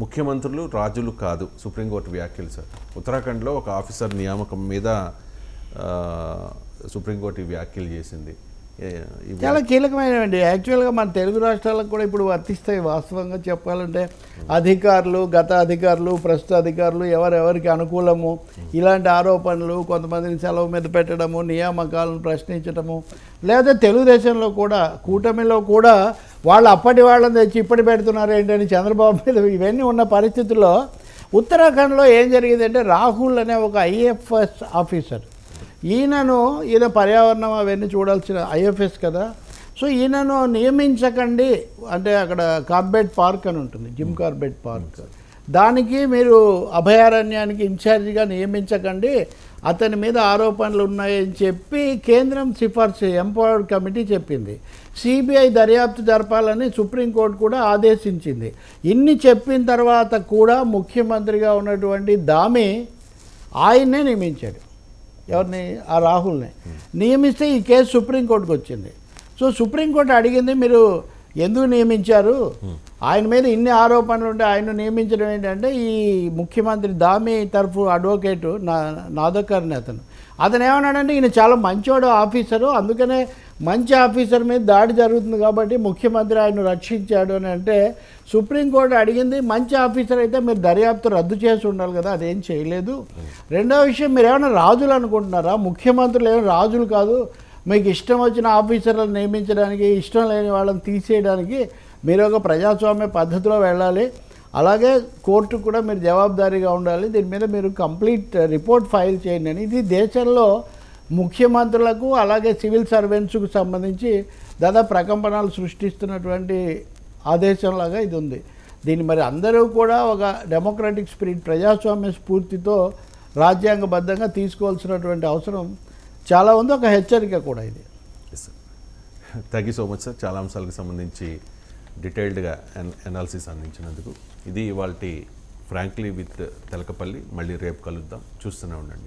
ముఖ్యమంత్రులు రాజులు కాదు. సుప్రీంకోర్టు వ్యాఖ్యలు సార్. ఉత్తరాఖండ్లో ఒక ఆఫీసర్ నియామకం మీద సుప్రీంకోర్టు ఈ వ్యాఖ్యలు చేసింది. చాలా కీలకమైనవండి. యాక్చువల్గా మన తెలుగు రాష్ట్రాలకు కూడా ఇప్పుడు వర్తిస్తాయి వాస్తవంగా చెప్పాలంటే. అధికారులు గత అధికారులు ప్రస్తుత అధికారులు ఎవరెవరికి అనుకూలము ఇలాంటి ఆరోపణలు కొంతమందిని సెలవు మీద పెట్టడము నియామకాలను ప్రశ్నించడము లేదా తెలుగుదేశంలో కూడా కూటమిలో కూడా వాళ్ళు అప్పటి వాళ్ళని తెచ్చి ఇప్పటి పెడుతున్నారు ఏంటని చంద్రబాబు మీద ఇవన్నీ ఉన్న పరిస్థితుల్లో ఉత్తరాఖండ్లో ఏం జరిగిందంటే రాహుల్ అనే ఒక ఐఎఫ్ఎస్ ఆఫీసర్. ఈయనను ఈయన పర్యావరణం అవన్నీ చూడాల్సిన ఐఎఫ్ఎస్ కదా. సో ఈయనను నియమించకండి. అంటే అక్కడ కార్బెట్ పార్క్ అని ఉంటుంది జిమ్ కార్బెట్ పార్క్. దానికి మీరు అభయారణ్యానికి ఇన్ఛార్జిగా నియమించకండి. అతని మీద ఆరోపణలు ఉన్నాయని చెప్పి కేంద్రం సిఫార్సు ఎంపవర్డ్ కమిటీ చెప్పింది. సిబిఐ దర్యాప్తు జరపాలని సుప్రీంకోర్టు కూడా ఆదేశించింది. ఇన్ని చెప్పిన తర్వాత కూడా ముఖ్యమంత్రిగా ఉన్నటువంటి దామి ఆయన్నే నియమించాడు. ఎవరిని? ఆ రాహుల్ని. నియమిస్తే ఈ కేసు సుప్రీంకోర్టుకు వచ్చింది. సో సుప్రీంకోర్టు అడిగింది మీరు ఎందుకు నియమించారు? ఆయన మీద ఇన్ని ఆరోపణలు ఉంటే ఆయన నియమించడం ఏంటంటే ఈ ముఖ్యమంత్రి దామి తరఫు అడ్వకేటు నా నాదకర్ని అతను. అతను ఏమన్నాడంటే ఈయన చాలా మంచివాడు ఆఫీసరు అందుకనే మంచి ఆఫీసర్ మీద దాడి జరుగుతుంది కాబట్టి ముఖ్యమంత్రి ఆయన రక్షించాడు. అని అంటే సుప్రీంకోర్టు అడిగింది మంచి ఆఫీసర్ అయితే మీరు దర్యాప్తు రద్దు చేసి ఉండాలి కదా అదేం చేయలేదు. రెండో విషయం మీరు ఏమైనా రాజులు అనుకుంటున్నారా? ముఖ్యమంత్రులు ఏమైనా రాజులు కాదు మీకు ఇష్టం వచ్చిన ఆఫీసర్లను నియమించడానికి ఇష్టం లేని వాళ్ళని తీసేయడానికి మీరు ఒక ప్రజాస్వామ్య పద్ధతిలో వెళ్ళాలి. అలాగే కోర్టు కూడా మీరు జవాబుదారీగా ఉండాలి. దీని మీద మీరు కంప్లీట్ రిపోర్ట్ ఫైల్ చేయండి అని. ఇది దేశంలో ముఖ్యమంత్రులకు అలాగే సివిల్ సర్వెంట్స్కు సంబంధించి దాదాపు ప్రకంపనలు సృష్టిస్తున్నటువంటి ఆదేశంలాగా ఇది ఉంది. దీన్ని మరి అందరూ కూడా ఒక డెమోక్రటిక్ స్పిరిట్ ప్రజాస్వామ్య స్ఫూర్తితో రాజ్యాంగబద్ధంగా తీసుకోవాల్సినటువంటి అవసరం చాలా ఉంది ఒక హెచ్చరిక కూడా ఇది. Thank you so much sir చాలా అంశాలకు సంబంధించి డీటెయిల్డ్గా ఎనాలిసిస్ అందించినందుకు. ఇది ఇవాళ ఫ్రాంక్లీ విత్ తెలకపల్లి మళ్ళీ రేపు కలుద్దాం. చూస్తూనే ఉండండి.